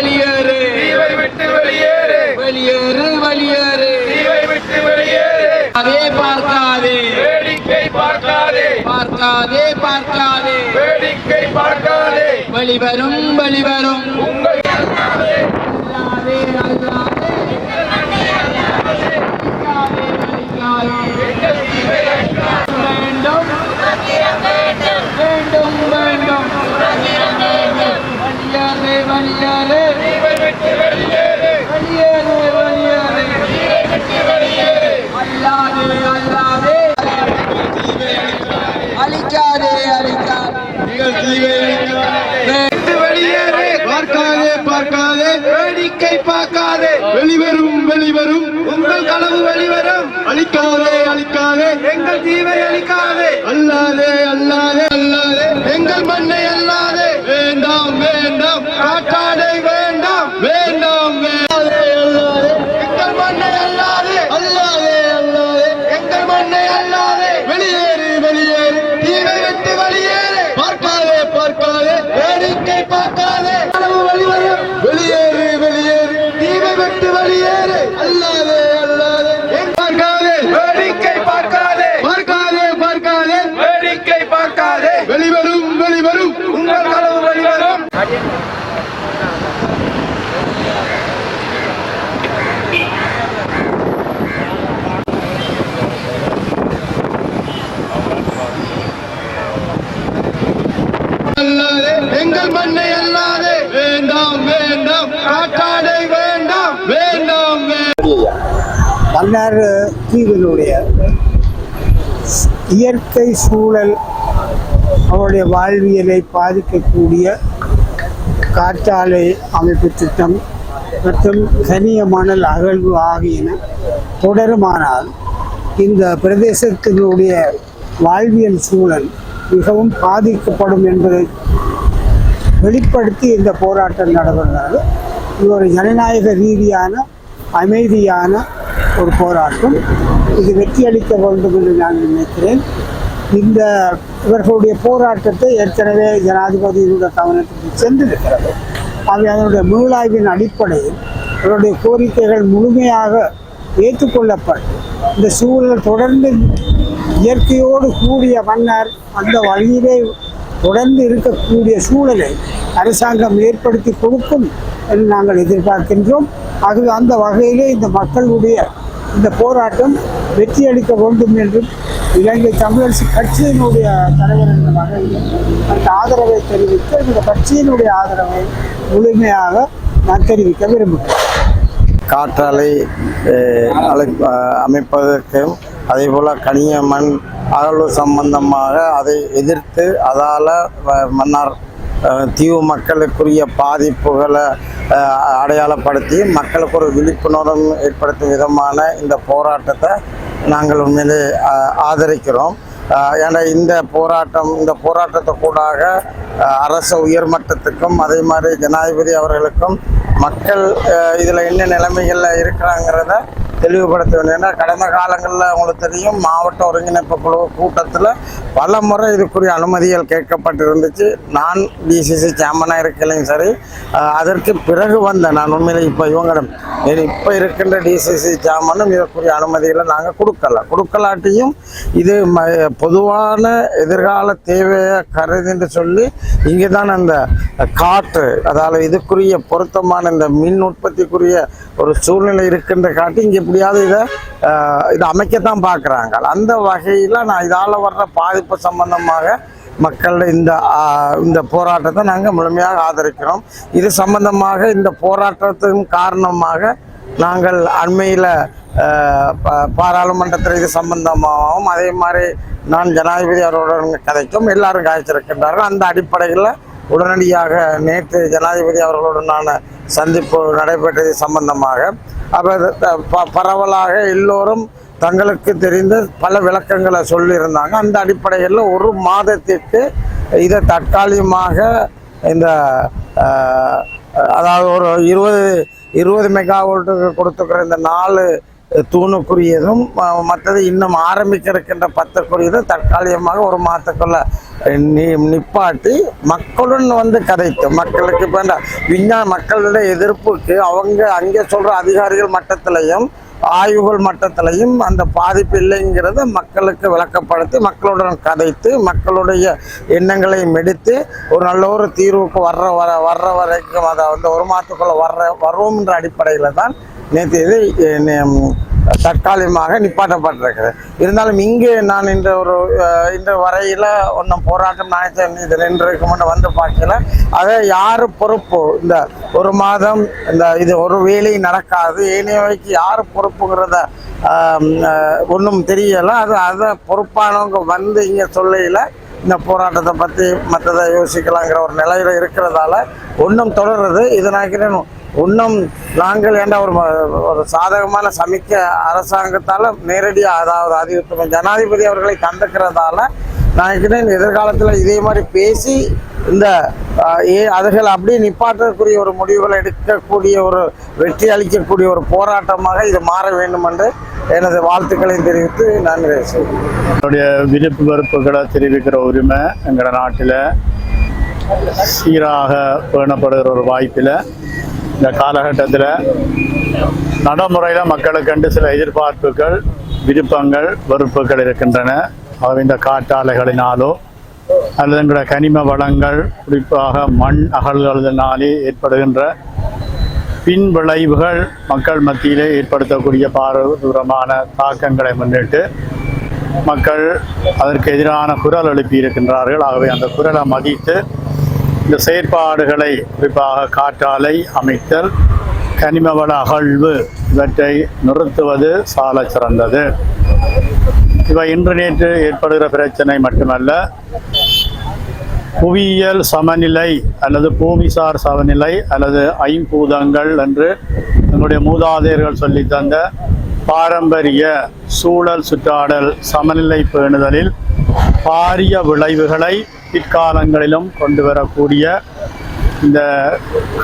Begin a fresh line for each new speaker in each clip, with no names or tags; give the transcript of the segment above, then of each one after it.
வெளியேறு.
தீவை விட்டு வெளியேறு.
வெளியேறு வெளியேறு.
தீவை விட்டு வெளியேறு.
அதே பார்க்காதே.
வேடிக்கை பார்க்காதே.
பார்க்காதே பார்க்காதே.
வேடிக்கை பார்க்காதே.
வெளிவரும் வெளிவரும்.
உங்கள்
அல்லாதே அல்லாதே அழிக்காதே, அழிக்காதே. வேண்டும் வேண்டும். வேண்டும் வெளியேறு வெளியேறு
வெளியேறு
அல்லாதே அல்லாதே. அழிக்காதே அழிக்காதே.
வெளியேறு.
பார்க்காதே பார்க்காதே.
வேடிக்கை பார்க்காதே.
வெளிவரும் வெளிவரும்.
உங்கள் கனவு வெளிவரும்.
அழிக்காதே அழிக்காதே.
எங்கள் தீவை
அல்லாதே அல்லாதே அல்லாதே.
மன்னார் தீவினுடைய இயற்கை சூழல் அவருடைய வாழ்வியலை பாதிக்கக்கூடிய காற்றாலை அமைப்பு திட்டம் மற்றும் கனிய மணல் அகழ்வு ஆகியன தொடருமானால் இந்த பிரதேசத்தினுடைய வாழ்வியல் சூழல் மிகவும் பாதிக்கப்படும் என்பதை வெளிப்படுத்தி இந்த போராட்டம் நடைபெறுகிறது இது ஒரு ஜனநாயக ரீதியான அமைதியான ஒரு போராட்டம். இது வெற்றியளிக்க வேண்டும் என்று நான் நினைக்கிறேன். இந்த இவர்களுடைய போராட்டத்தை ஏற்கனவே ஜனாதிபதியினுடைய கவனத்துக்கு சென்றிருக்கிறது. அவை அதனுடைய மீளாய்வின் அடிப்படையில் அவருடைய கோரிக்கைகள் முழுமையாக ஏற்றுக்கொள்ளப்பட்டு இந்த சூழல் தொடர்ந்து இயற்கையோடு கூடிய மன்னர் அந்த வழியிலே தொடர்ந்து இருக்கக்கூடிய சூழலை அரசாங்கம் ஏற்படுத்தி கொடுக்கும் என்று நாங்கள் எதிர்பார்க்கின்றோம். ஆகவே அந்த வகையிலே இந்த மக்களுடைய இந்த போராட்டம் வெற்றியளிக்க வேண்டும் என்றும் இலங்கை தமிழரசு கட்சியினுடைய தலைவர் என்ற வகையில் அந்த ஆதரவை தெரிவித்து இந்த கட்சியினுடைய ஆதரவை முழுமையாக நான் தெரிவிக்க விரும்புகிறேன்.
காற்றாலை அழை அமைப்பதற்கும் அதே போல் கனிய மண் அகழ்வு சம்பந்தமாக அதை எதிர்த்து அதால் மன்னார் தீவு மக்களுக்குரிய பாதிப்புகளை அடையாளப்படுத்தி மக்களுக்கு ஒரு விழிப்புணர்வு ஏற்படுத்தும் விதமான இந்த போராட்டத்தை நாங்கள் உண்மையிலே ஆதரிக்கிறோம். ஏன்னா இந்த போராட்டம் இந்த போராட்டத்தை கூடாக அரச உயர்மட்டத்துக்கும் அதே மாதிரி ஜனாதிபதி அவர்களுக்கும் மக்கள் இதில் என்ன நிலைமைகளில் இருக்கிறாங்கிறத தெளிவுபடுத்த வேண்டும். ஏன்னா கடந்த காலங்களில் உங்களுக்கு தெரியும் மாவட்ட ஒருங்கிணைப்பு குழு கூட்டத்தில் பல முறை இதுக்குரிய அனுமதிகள் கேட்கப்பட்டிருந்துச்சு. நான் டிசிசி சேர்மனாக இருக்கலையும் சரி அதற்கு பிறகு வந்த நான் உண்மையில் இப்போ இவங்க இப்போ இருக்கின்ற டிசிசி சேர்மனும் இதற்குரிய அனுமதிகளை நாங்கள் கொடுக்கல. கொடுக்கலாட்டியும் இது ம பொதுவான எதிர்கால தேவையை கருதுன்னு சொல்லி இங்கே தான் அந்த காற்று அதாவது இதுக்குரிய பொருத்தமான இந்த மின் உற்பத்திக்குரிய ஒரு சூழ்நிலை இருக்கின்ற காட்டு இங்கே எப்படியாவது இதை இதை அமைக்கத்தான் பார்க்குறாங்க. அந்த வகையில் நான் இதால் வர்ற பாதிப்பு சம்பந்தமாக மக்கள் இந்த இந்த போராட்டத்தை நாங்கள் முழுமையாக ஆதரிக்கிறோம். இது சம்பந்தமாக இந்த போராட்டத்தின் காரணமாக நாங்கள் அண்மையில் பாராளுமன்றத்தில் இது சம்பந்தமாகவும் அதே மாதிரி நான் ஜனாதிபதி அவர்களுடன் கதைக்கும் எல்லாரும் காய்ச்சிருக்கின்றார்கள் அந்த அடிப்படையில் உடனடியாக நேற்று ஜனாதிபதி அவர்களுடனான சந்திப்பு நடைபெற்றது சம்பந்தமாக. அப்போ ப- பரவலாக எல்லோரும் தங்களுக்கு தெரிந்த பல விளக்கங்களை சொல்லியிருந்தாங்க. அந்த அடிப்படையில் ஒரு மாதத்திற்கு இதை தற்காலிகமாக இந்த அதாவது ஒரு இருபது இருபது மெகா வோல்ட்டுக்கு கொடுத்துக்கிற இந்த நாலு தூணுக்குரியதும் மற்றது இன்னும் ஆரம்பிக்க இருக்கின்ற பத்துக்குரியதும் தற்காலிகமாக ஒரு மாதத்துக்குள்ள நி நிப்பாட்டி மக்களுடன் வந்து கதைத்தோம். மக்களுக்கு இப்போ இந்த விஞ்ஞான மக்களுடைய எதிர்ப்புக்கு அவங்க அங்கே சொல்கிற அதிகாரிகள் மட்டத்திலையும் ஆய்வுகள் மட்டத்திலையும் அந்த பாதிப்பு இல்லைங்கிறத மக்களுக்கு விளக்கப்படுத்தி மக்களுடன் கதைத்து மக்களுடைய எண்ணங்களை மெடித்து ஒரு நல்ல ஒரு தீர்வுக்கு வர்ற வர வர்ற வரைக்கும் அதை வந்து ஒரு மாதத்துக்குள்ளே வர்ற வருவோம்ன்ற அடிப்படையில் தான் நேற்று இது தற்காலிகமாக நிப்பாட்டப்பட்டிருக்கிறது. இருந்தாலும் இங்கே நான் இந்த ஒரு இந்த வரையில் ஒன்றும் போராட்டம் நினைச்சேன் இது ரெண்டு முன்னே வந்து பார்க்கல. அதை யார் பொறுப்பு? இந்த ஒரு மாதம் இந்த இது ஒரு வேலை நடக்காது. ஏனையவைக்கு யார் பொறுப்புங்கிறத ஒன்றும் தெரியலை. அது அதை பொறுப்பானவங்க வந்து இங்கே சொல்லையில் இந்த போராட்டத்தை பற்றி மற்றதை யோசிக்கலாங்கிற ஒரு நிலையில் இருக்கிறதால ஒன்றும் தொடர்றது இது நான் இன்னும் நாங்கள் ஏண்டா ஒரு ஒரு சாதகமான சமிக்க அரசாங்கத்தால் நேரடியாக அதாவது அறிவிப்பு ஜனாதிபதி அவர்களை தந்துக்கிறதால நான் நினைக்கிறேன் எதிர்காலத்தில் இதே மாதிரி பேசி இந்த ஏ அதுகள் அப்படியே நிப்பாற்றக்கூடிய ஒரு முடிவுகளை எடுக்கக்கூடிய ஒரு வெற்றி அளிக்கக்கூடிய ஒரு போராட்டமாக இது மாற வேண்டும் என்று எனது வாழ்த்துக்களை தெரிவித்து நான் செய்கிறேன்
என்னுடைய விருப்பு வெறுப்புகளை தெரிவிக்கிற உரிமை எங்களோட நாட்டில் சீராக பேணப்படுகிற ஒரு வாய்ப்பில் இந்த காலகட்டத்தில் நடைமுறையில் மக்களுக்கண்டு சில எதிர்பார்ப்புகள் விருப்பங்கள் வெறுப்புகள் இருக்கின்றன. அவை இந்த காற்றாலைகளினாலோ அல்லது எங்களுடைய கனிம வளங்கள் குறிப்பாக மண் அகழ்களினாலே ஏற்படுகின்ற பின் விளைவுகள் மக்கள் மத்தியிலே ஏற்படுத்தக்கூடிய பாரதூரமான தாக்கங்களை முன்னிட்டு மக்கள் அதற்கு எதிரான குரல் எழுப்பி இருக்கின்றார்கள் ஆகவே அந்த குரலை மதித்து இந்த செயற்பாடுகளை குறிப்பாக காற்றாலை அமைத்தல் கனிமவள அகழ்வு இவற்றை நிறுத்துவது சால சிறந்தது. இவை இன்று நேற்று ஏற்படுகிற பிரச்சனை மட்டுமல்ல புவியியல் சமநிலை அல்லது பூமிசார் சமநிலை அல்லது ஐம்பூதங்கள் என்று நம்முடைய மூதாதையர்கள் சொல்லி தந்த பாரம்பரிய சூழல் சுற்றாடல் சமநிலை பேணுதலில் பாரிய விளைவுகளை பிற்காலங்களிலும் கொண்டு வரக்கூடிய இந்த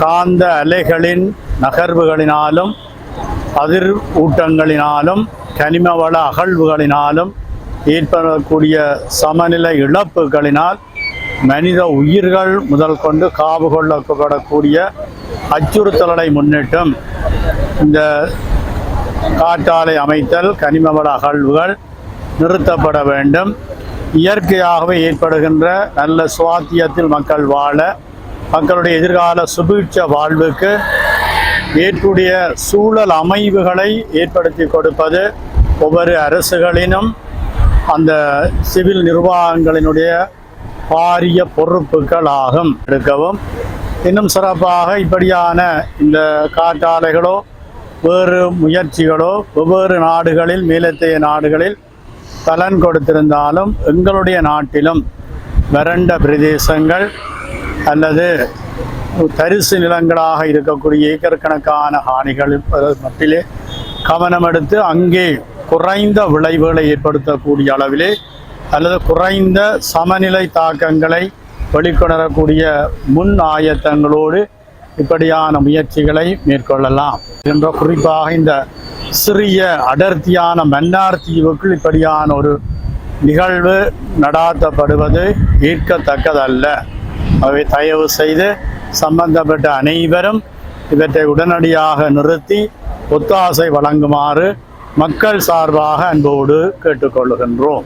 காந்த அலைகளின் நகர்வுகளினாலும் அதிர் ஊட்டங்களினாலும் கனிமவள அகழ்வுகளினாலும் ஏற்படக்கூடிய சமநிலை இழப்புகளினால் மனித உயிர்கள் முதல் கொண்டு காவு கொள்ளப்படக்கூடிய அச்சுறுத்தலை முன்னிட்டும் இந்த காற்றாலை அமைத்தல் கனிமவள அகழ்வுகள் நிறுத்தப்பட வேண்டும். இயற்கையாகவே ஏற்படுகின்ற நல்ல சுவாத்தியத்தில் மக்கள் வாழ மக்களுடைய எதிர்கால சுபீட்ச வாழ்வுக்கு ஏற்புடைய சூழல் அமைவுகளை ஏற்படுத்தி கொடுப்பது ஒவ்வொரு அரசுகளினும் அந்த சிவில் நிர்வாகங்களினுடைய பாரிய பொறுப்புகள் ஆகும் எடுக்கவும் இன்னும் சிறப்பாக இப்படியான இந்த காற்றாலைகளோ வேறு முயற்சிகளோ வெவ்வேறு நாடுகளில் மேலத்தைய நாடுகளில் பலன் கொடுத்திருந்தாலும் எங்களுடைய நாட்டிலும் வறண்ட பிரதேசங்கள் அல்லது தரிசு நிலங்களாக இருக்கக்கூடிய ஏக்கர் கணக்கான ஹானிகள் மட்டிலே கவனம் எடுத்து அங்கே குறைந்த விளைவுகளை ஏற்படுத்தக்கூடிய அளவிலே அல்லது குறைந்த சமநிலை தாக்கங்களை வெளிக்கொணரக்கூடிய முன் ஆயத்தங்களோடு இப்படியான முயற்சிகளை மேற்கொள்ளலாம். என்ற குறிப்பாக இந்த சிறிய அடர்த்தியான மன்னார் தீவுக்குள் இப்படியான ஒரு நிகழ்வு நடாத்தப்படுவது ஈர்க்கத்தக்கதல்ல. அவை தயவு செய்து சம்பந்தப்பட்ட அனைவரும் இவற்றை உடனடியாக நிறுத்தி ஒத்தாசை வழங்குமாறு மக்கள் சார்பாக அன்போடு கேட்டுக்கொள்கின்றோம்.